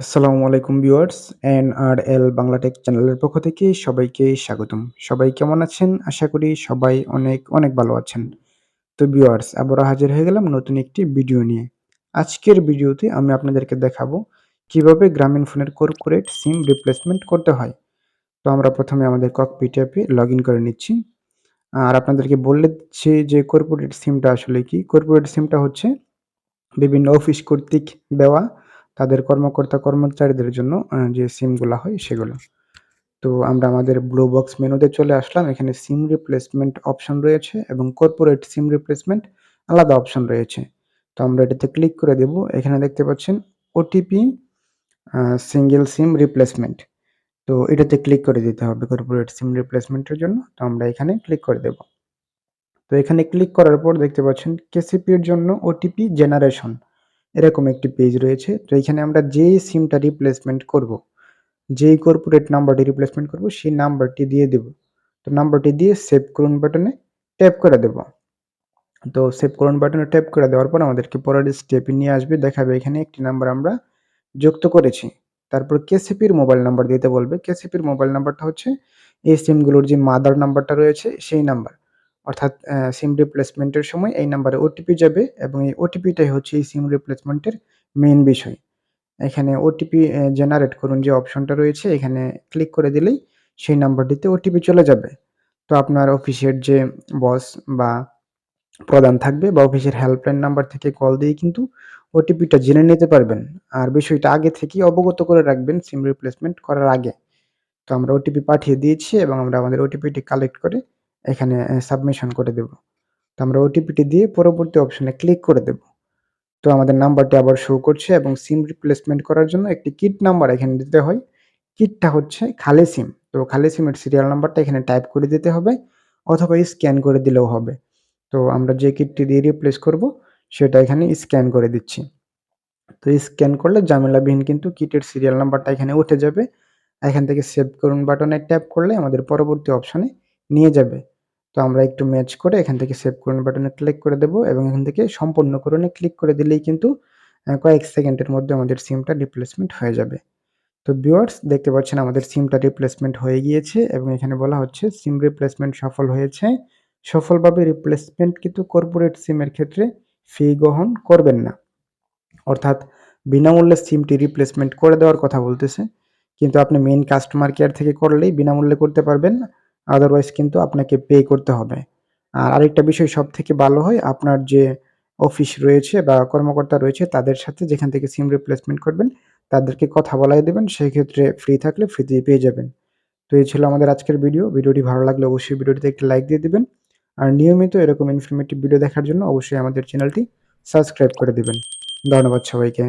আসসালামু আলাইকুম viewers, NRL Bangla take চ্যানেলের পক্ষ থেকে সবাইকে স্বাগতম। সবাই কেমন আছেন? আশা করি সবাই অনেক অনেক ভালো আছেন। তো ভিউয়ার্স, আবারও হাজির হয়ে গেলাম নতুন একটি ভিডিও নিয়ে। আজকের ভিডিওতে আমি আপনাদেরকে দেখাবো কীভাবে গ্রামীণ ফোনের কর্পোরেট সিম রিপ্লেসমেন্ট করতে হয়। তো আমরা প্রথমে আমাদের ককপিট অ্যাপে লগ ইন করে নিচ্ছি। আর আপনাদেরকে বলে দিচ্ছি যে কর্পোরেট সিমটা আসলে কি? কর্পোরেট সিমটা হচ্ছে বিভিন্ন অফিস কর্তৃক দেওয়া তাদের কর্মকর্তা কর্মচারীদের জন্য যে সিমগুলো হয় সেগুলো। তো আমরা আমাদের ব্লু বক্স মেনুতে চলে আসলাম। এখানে সিম রিপ্লেসমেন্ট অপশন রয়েছে এবং কর্পোরেট সিম রিপ্লেসমেন্ট আলাদা অপশন রয়েছে। তো আমরা এটাতে ক্লিক করে দেব। এখানে দেখতে পাচ্ছেন ওটিপি সিঙ্গেল সিম রিপ্লেসমেন্ট তো এটাতে ক্লিক করে দিতে হবে কর্পোরেট সিম রিপ্লেসমেন্টের জন্য। তো আমরা এখানে ক্লিক করে দেব। তো এখানে ক্লিক করার পর দেখতে পাচ্ছেন কেসিপির জন্য ওটিপি জেনারেশন এরকম একটি পেজ রয়েছে। তো এখানে আমরা যেই সিমটা রিপ্লেসমেন্ট করব, যেই কর্পোরেট নাম্বারটি রিপ্লেসমেন্ট করব, সেই নাম্বারটি দিয়ে দেব। তো নাম্বারটি দিয়ে সেভ করুন বাটনে ট্যাপ করে দেব। তো সেভ করুন বাটনে ট্যাপ করে দেওয়ার পর আমাদেরকে পরের স্টেপে নিয়ে আসবে। দেখাবে এখানে একটি নাম্বার আমরা যুক্ত করেছি। তারপর কেসিপির মোবাইল নাম্বার দিতে বলবে। কেসিপির মোবাইল নাম্বারটা হচ্ছে এই সিমগুলোর যে মাদার নাম্বারটা রয়েছে, সেই নাম্বার অর্থাৎ সিম রিপ্লেসমেন্টের সময় এই নাম্বারে ওটিপি যাবে এবং এই ওটিপিটাই হচ্ছে এই সিম রিপ্লেসমেন্টের মেইন বিষয়। এখানে ওটিপি জেনারেট করুন যে অপশনটা রয়েছে, এখানে ক্লিক করে দিলেই সেই নাম্বারটিতে ওটিপি চলে যাবে। তো আপনার অফিসের যে বস বা প্রধান থাকবে বা অফিসের হেল্পলাইন নাম্বার থেকে কল দিয়ে কিন্তু ওটিপিটা জেনে নিতে পারবেন। আর বিষয়টা আগে থেকেই অবগত করে রাখবেন সিম রিপ্লেসমেন্ট করার আগে। তো আমরা ওটিপি পাঠিয়ে দিয়েছি এবং আমরা আমাদের ওটিপিটি কালেক্ট করে এখানে সাবমিশন করে দেব। তো আমরা ওটিপিটি দিয়ে পরবর্তী অপশনে ক্লিক করে দেব। তো আমাদের নাম্বারটি আবার শো করছে এবং সিম রিপ্লেসমেন্ট করার জন্য একটি কিট নাম্বার এখানে দিতে হয়। কিটটা হচ্ছে খালি সিম তো খালি সিমের সিরিয়াল নাম্বারটা এখানে টাইপ করে দিতে হবে অথবা স্ক্যান করে দিলেও হবে। তো আমরা যে কিটটি দিয়ে রিপ্লেস করব, সেটা এখানে স্ক্যান করে দিচ্ছি। তো স্ক্যান করলে জামেলাবিহীন কিন্তু কিটের সিরিয়াল নাম্বারটা এখানে উঠে যাবে। এখান থেকে সেভ করুন বাটনে ট্যাপ করলে আমাদের পরবর্তী অপশানে নিয়ে যাবে। তো আমরা একটু ম্যাচ করে এখান থেকে সেভ করুন বাটনে ক্লিক করে দেব এবং এখান থেকে সম্পূর্ণ করণে ক্লিক করে দিলেই কিন্তু কয়েক সেকেন্ডের মধ্যে আমাদের সিমটা রিপ্লেসমেন্ট হয়ে যাবে। তো ভিউয়ার্স দেখতে পাচ্ছেন আমাদের সিমটা রিপ্লেসমেন্ট হয়ে গিয়েছে এবং এখানে বলা হচ্ছে সিম রিপ্লেসমেন্ট সফল হয়েছে। সফলভাবে রিপ্লেসমেন্ট কিন্তু কর্পোরেট সিমের ক্ষেত্রে ফি গ্রহণ করবেন না। অর্থাৎ বিনামূল্যে সিমটি রিপ্লেসমেন্ট করে দেওয়ার কথা বলতেছে। কিন্তু আপনি মেইন কাস্টমার কেয়ার থেকে করলেই বিনামূল্যে করতে পারবেন। আদারওয়াইজ কিন্তু আপনাকে পে করতে হবে। আর আরেকটা বিষয় সব থেকে ভালো হয়, আপনার যে অফিস রয়েছে বা কর্মকর্তা রয়েছে, তাদের সাথে যেখান থেকে সিম রিপ্লেসমেন্ট করবেন, তাদেরকে কথা বলাই দেবেন সেই ক্ষেত্রে ফ্রি থাকলে ফ্রিতেই পেয়ে যাবেন। তো এই ছিল আমাদের আজকের ভিডিও ভিডিওটি ভালো লাগলে অবশ্যই ভিডিওটিতে একটি লাইক দিয়ে দেবেন। আর নিয়মিত এরকম ইনফরমেটিভ ভিডিও দেখার জন্য অবশ্যই আমাদের চ্যানেলটি সাবস্ক্রাইব করে দেবেন। ধন্যবাদ সবাইকে।